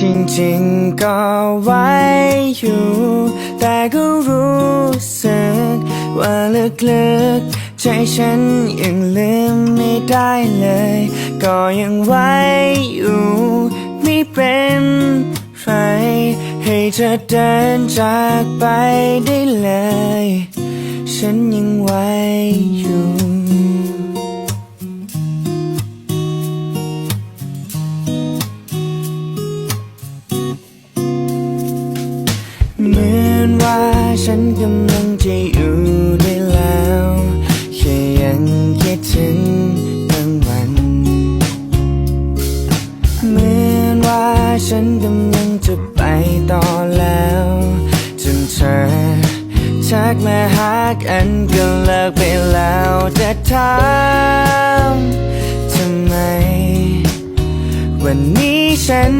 จริงๆก็ไว้อยู่ แต่ก็รู้สึก ว่าลึกๆ ใจฉันยังลืมไม่ได้เลย ก็ยังไว้อยู่ ไม่เป็นไรให้เธอเดินจากไปได้เลย ฉันยังไว้อยู่ ว่าฉันกำลังจะอยู่ได้แล้วแค่ยังคิดถึงบางวันเหมือนว่าฉันกำลังจะไปต่อแล้วจนเธอทักมาหากันก็เลิกไปแล้วจะถามทำไม วันนี้ฉัน